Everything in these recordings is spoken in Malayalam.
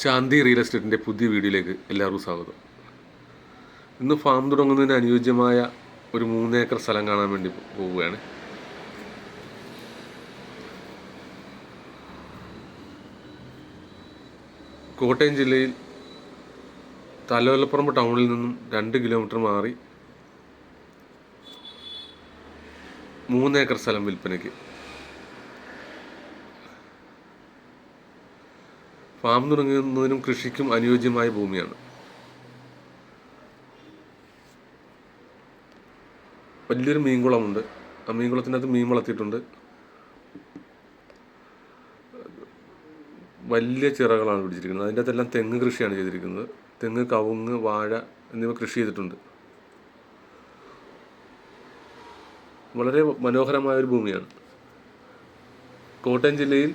ശാന്തി റിയൽ എസ്റ്റേറ്റിന്റെ പുതിയ വീഡിയോയിലേക്ക് എല്ലാവർക്കും സ്വാഗതം. ഇന്ന് ഫാം തുടങ്ങുന്നതിന് അനുയോജ്യമായ ഒരു മൂന്നേക്കർ സ്ഥലം കാണാൻ വേണ്ടി പോവുകയാണ്. കോട്ടയം ജില്ലയിൽ തലവലപ്പുറമ്പ് ടൗണിൽ നിന്നും രണ്ട് കിലോമീറ്റർ മാറി മൂന്നേക്കർ സ്ഥലം വിൽപ്പനയ്ക്ക്. ഫാം തുടങ്ങുന്നതിനും കൃഷിക്കും അനുയോജ്യമായ ഭൂമിയാണ്. വലിയൊരു മീൻകുളമുണ്ട്. ആ മീൻകുളത്തിനകത്ത് മീൻ വളർത്തിയിട്ടുണ്ട്. വലിയ ചിറകളാണ് പിടിച്ചിരിക്കുന്നത്. അതിന്റെ അകത്തെല്ലാം തെങ്ങ് കൃഷിയാണ് ചെയ്തിരിക്കുന്നത്. തെങ്ങ് കവുങ്ങ് വാഴ എന്നിവ കൃഷി ചെയ്തിട്ടുണ്ട്. വളരെ മനോഹരമായ ഒരു ഭൂമിയാണ്. കോട്ടയം ജില്ലയിൽ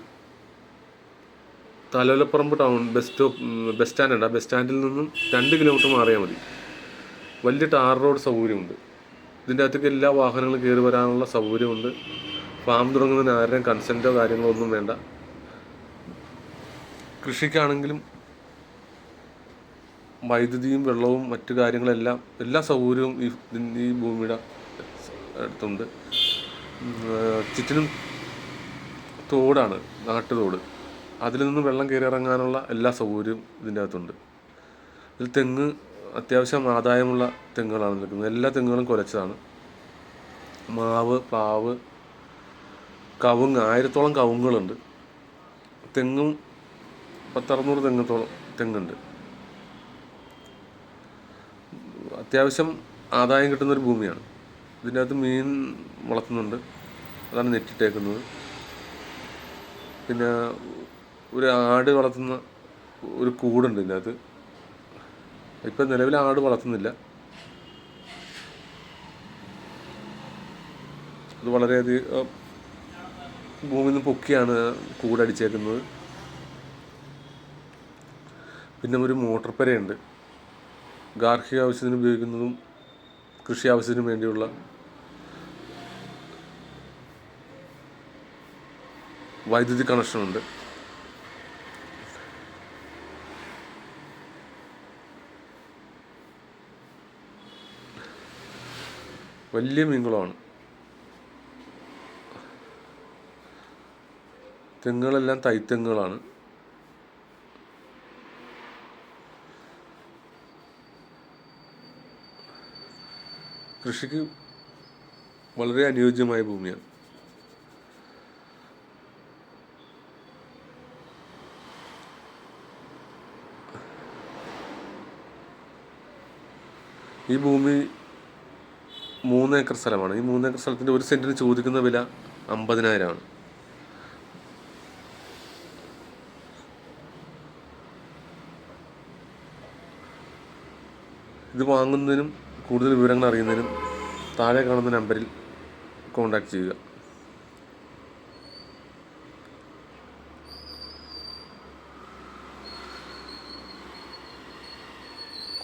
Thalavalapparamb town bus stop bus stand ഉണ്ട്. ആ ബസ് സ്റ്റാൻഡിൽ നിന്നും രണ്ട് കിലോമീറ്റർ മാറിയാൽ മതി. വലിയ ടാർ റോഡ് സൗകര്യമുണ്ട്. ഇതിന്റെ അകത്തേക്ക് എല്ലാ വാഹനങ്ങളും കയറി വരാനുള്ള സൗകര്യമുണ്ട്. ഫാം തുടങ്ങുന്നതിന് ആരുടെയും കൺസെന്റോ കാര്യങ്ങളോ ഒന്നും വേണ്ട. കൃഷിക്കാണെങ്കിലും വൈദ്യുതിയും വെള്ളവും മറ്റു കാര്യങ്ങളെല്ലാം എല്ലാ സൗകര്യവും ഈ ഈ ഭൂമിയുടെ അടുത്തുണ്ട്. ചുറ്റിനും തോടാണ് നാട്ടുതോട്. അതിൽ നിന്നും വെള്ളം കയറി ഇറങ്ങാനുള്ള എല്ലാ സൗകര്യവും ഇതിന്റെ അകത്തുണ്ട്. ഇതിൽ തെങ്ങ് അത്യാവശ്യം ആദായമുള്ള തെങ്ങുകളാണ് നിൽക്കുന്നത്. എല്ലാ തെങ്ങുകളും കുലച്ചതാണ് മാവ് പ്ലാവ് കവുങ്ങ് ആയിരത്തോളം കവുങ്ങുകളുണ്ട്. തെങ്ങും പത്തറുന്നൂറ് തെങ്ങത്തോളം തെങ്ങുണ്ട്. അത്യാവശ്യം ആദായം കിട്ടുന്നൊരു ഭൂമിയാണ്. ഇതിന്റെ അകത്ത് മീൻ വളർത്തുന്നുണ്ട്. അതാണ് നെറ്റിട്ടേക്കുന്നത്. പിന്നെ ഒരു ആട് വളർത്തുന്ന ഒരു കൂടുണ്ട് ഇതിനകത്ത്. ഇപ്പം നിലവിൽ ആട് വളർത്തുന്നില്ല. അത് വളരെയധികം ഭൂമിയിൽ നിന്ന് പൊക്കിയാണ് കൂടടിച്ചേക്കുന്നത് പിന്നെ ഒരു മോട്ടോർ പെരയുണ്ട് ഗാർഹിക ആവശ്യത്തിന് ഉപയോഗിക്കുന്നതും കൃഷി ആവശ്യത്തിനും വേണ്ടിയുള്ള വൈദ്യുതി കണക്ഷനുണ്ട്. വലിയ മീൻകുളമാണ്. തെങ്ങുകളെല്ലാം തൈത്തെങ്ങുകളാണ്. കൃഷിക്ക് വളരെ അനുയോജ്യമായ ഭൂമിയാണ്. ഈ ഭൂമി മൂന്ന് ഏക്കർ സ്ഥലമാണ്. ഈ മൂന്ന് ഏക്കർ സ്ഥലത്തിന്റെ ഒരു സെന്റിന് ചോദിക്കുന്ന വില അമ്പതിനായിരമാണ് ഇത് വാങ്ങുന്നതിനും കൂടുതൽ വിവരങ്ങൾ അറിയുന്നതിനും താഴെ കാണുന്ന നമ്പറിൽ കോൺടാക്റ്റ് ചെയ്യുക.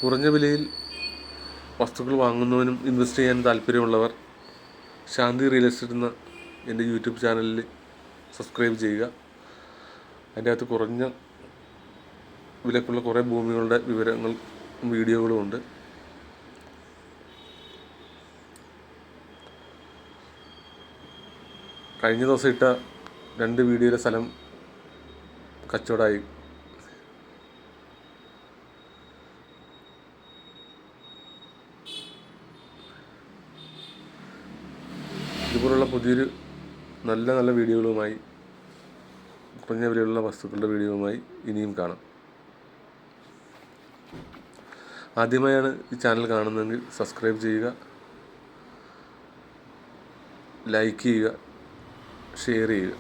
കുറഞ്ഞ വിലയിൽ വസ്തുക്കൾ വാങ്ങുന്നതിനും ഇൻവെസ്റ്റ് ചെയ്യാൻ താല്പര്യമുള്ളവർ ശാന്തി റിയൽ എസ്റ്റേറ്റ് എന്ന എന്റെ യൂട്യൂബ് ചാനലിൽ സബ്സ്ക്രൈബ് ചെയ്യുക. അതിന്റെ അകത്ത് കുറഞ്ഞ വിലക്കുള്ള കുറേ ഭൂമികളുടെ വിവരങ്ങൾ വീഡിയോകളും ഉണ്ട്. കഴിഞ്ഞ ദിവസം ഇട്ട രണ്ട് വീഡിയോയിലെ സ്ഥലം കച്ചവടമായി. ഇതുപോലുള്ള പുതിയൊരു നല്ല നല്ല വീഡിയോകളുമായി കുറഞ്ഞ വിലയുള്ള വസ്തുക്കളുടെ വീഡിയോയുമായി ഇനിയും കാണാം. ആദ്യമായാണ് ഈ ചാനൽ കാണുന്നതെങ്കിൽ സബ്സ്ക്രൈബ് ചെയ്യുക ലൈക്ക് ചെയ്യുക ഷെയർ ചെയ്യുക.